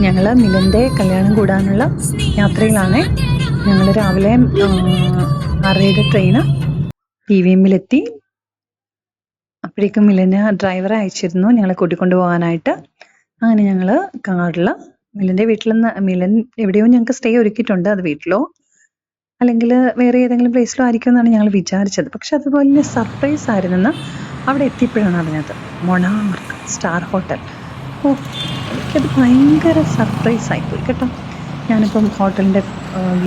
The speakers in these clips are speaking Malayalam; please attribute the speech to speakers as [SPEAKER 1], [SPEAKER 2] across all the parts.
[SPEAKER 1] ഞങ്ങൾ മിലന്റെ കല്യാണം കൂടാനുള്ള യാത്രയിലാണ്. ഞങ്ങൾ രാവിലെ ആറരയുടെ ട്രെയിന് ടി വി എമ്മിലെത്തി അപ്പോഴേക്കും മിലന് ഡ്രൈവറെ അയച്ചിരുന്നു ഞങ്ങളെ കൂട്ടിക്കൊണ്ടു പോകാനായിട്ട് അങ്ങനെ ഞങ്ങൾ കാറിൽ മിലന്റെ വീട്ടിൽ നിന്ന് മിലൻ എവിടെയോ ഞങ്ങൾക്ക് സ്റ്റേ ഒരുക്കിയിട്ടുണ്ട് അത് വീട്ടിലോ? അല്ലെങ്കിൽ വേറെ ഏതെങ്കിലും പ്ലേസിലോ ആയിരിക്കും എന്നാണ് ഞങ്ങൾ വിചാരിച്ചത്. പക്ഷെ അതുപോലെ സർപ്രൈസ് ആയിരുന്നെന്ന് അവിടെ എത്തിയപ്പോഴാണ് അറിഞ്ഞത്. മൊണാർക്ക് സ്റ്റാർ ഹോട്ടൽ ഓ എനിക്കത് ഭയങ്കര സർപ്രൈസ് ആയിപ്പോയി കേട്ടോ. ഞാനിപ്പം ഹോട്ടലിന്റെ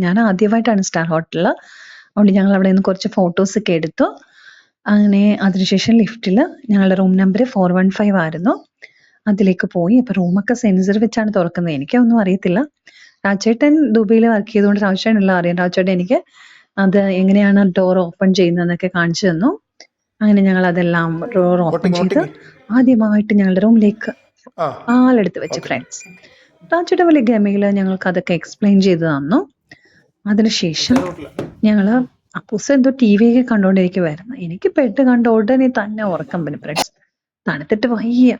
[SPEAKER 1] ഞാൻ ആദ്യമായിട്ടാണ് സ്റ്റാർ ഹോട്ടലിൽ അതുകൊണ്ട് ഞങ്ങൾ അവിടെ നിന്ന് കുറച്ച് ഫോട്ടോസ് ഒക്കെ എടുത്തു. അങ്ങനെ അതിനുശേഷം ലിഫ്റ്റിൽ ഞങ്ങളുടെ room number four one five ആയിരുന്നു. അതിലേക്ക് പോയി. അപ്പൊ റൂമൊക്കെ സെൻസർ വെച്ചാണ് തുറക്കുന്നത്. എനിക്കൊന്നും അറിയത്തില്ല. രാജേട്ടൻ ദുബൈയിൽ വർക്ക് ചെയ്തുകൊണ്ട് രാജേട്ടനുള്ള അറിയാം രാജേട്ടൻ എനിക്ക് അത് എങ്ങനെയാണ് ഡോർ ഓപ്പൺ ചെയ്യുന്നതെന്നൊക്കെ കാണിച്ചു തന്നു. അങ്ങനെ ഞങ്ങൾ അതെല്ലാം ഡോർ ഓപ്പൺ ചെയ്ത് ആദ്യമായിട്ട് ഞങ്ങളുടെ റൂമിലേക്ക് ആളെടുത്ത് വെച്ച്. ഫ്രണ്ട്സ് രാജയുടെ വലിയ ഗമയിൽ ഞങ്ങൾക്ക് അതൊക്കെ എക്സ്പ്ലെയിൻ ചെയ്ത് തന്നു. അതിനുശേഷം ഞങ്ങൾ അപ്പൂസ് എന്തോ ടി വി ഒക്കെ കണ്ടോണ്ടിരിക്കുവായിരുന്നു. എനിക്ക് പെട്ട് കണ്ട ഉടനെ തന്നെ ഉറക്കം വരും ഫ്രണ്ട്സ് തണുത്തിട്ട് വയ്യ.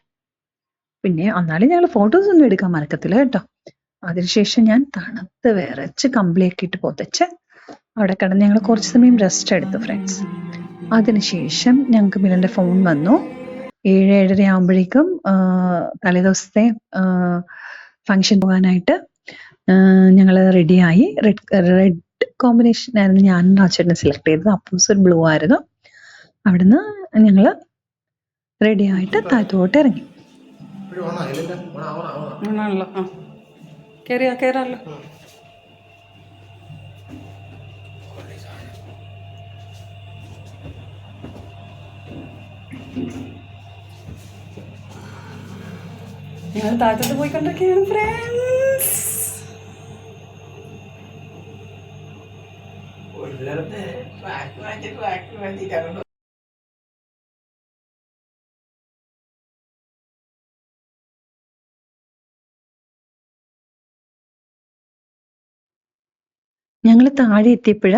[SPEAKER 1] പിന്നെ അന്നാലും ഞങ്ങൾ ഫോട്ടോസ് ഒന്നും എടുക്കാൻ മറക്കത്തില്ല കേട്ടോ. അതിനുശേഷം ഞാൻ തണുത്ത് വിറച്ച് ഇട്ട് പൊതച്ച് അവിടെ കിടന്ന് ഞങ്ങൾ കുറച്ച് സമയം റെസ്റ്റ് എടുത്തു ഫ്രണ്ട്സ് അതിനുശേഷം ഞങ്ങൾക്ക് മിലന്റെ ഫോൺ വന്നു. ഏഴ് ഏഴര ആകുമ്പോഴേക്കും തലേദിവസത്തെ ഫങ്ഷൻ പോകാനായിട്ട് ഞങ്ങൾ റെഡിയായി റെഡ് റെഡ് കോമ്പിനേഷൻ ആയിരുന്നു ഞാൻ രാജേട്ടനെ സെലക്ട് ചെയ്തത്. അപ്പൂസ് ഒരു ബ്ലൂ ആയിരുന്നു. അവിടുന്ന് ഞങ്ങൾ റെഡിയായിട്ട് താഴത്തോട്ട് ഇറങ്ങി.
[SPEAKER 2] ആണല്ലോ. ആ. കയറിയാ കയറാമല്ലോ ഞങ്ങൾ താഴത്തോട്ട് പോയിക്കൊണ്ടിരിക്കുകയാണ് ഫ്രണ്ട്സ്
[SPEAKER 1] ഞങ്ങൾ താഴെ എത്തിയപ്പോൾ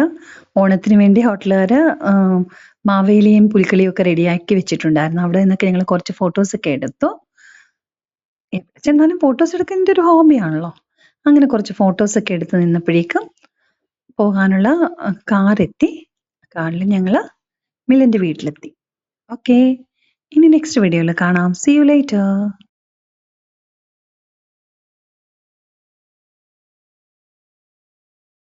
[SPEAKER 1] ഓണത്തിന് വേണ്ടി ഹോട്ടലുകാർ മാവേലിയും പുലിക്കളിയും ഒക്കെ റെഡിയാക്കി വെച്ചിട്ടുണ്ടായിരുന്നു. അവിടെ നിന്നൊക്കെ ഞങ്ങൾ കുറച്ച് ഫോട്ടോസ് ഒക്കെ എടുത്തു. ചെന്നാലും ഫോട്ടോസ് എടുക്കുന്നതിന്റെ ഒരു ഹോബിയാണല്ലോ അങ്ങനെ കുറച്ച് ഫോട്ടോസ് ഒക്കെ എടുത്ത് നിന്നപ്പോഴേക്കും പോകാനുള്ള കാർ എത്തി. കാറിൽ ഞങ്ങൾ മിലന്റെ വീട്ടിലെത്തി. ഓക്കെ ഇനി നെക്സ്റ്റ് വീഡിയോയിൽ കാണാം. C U lighter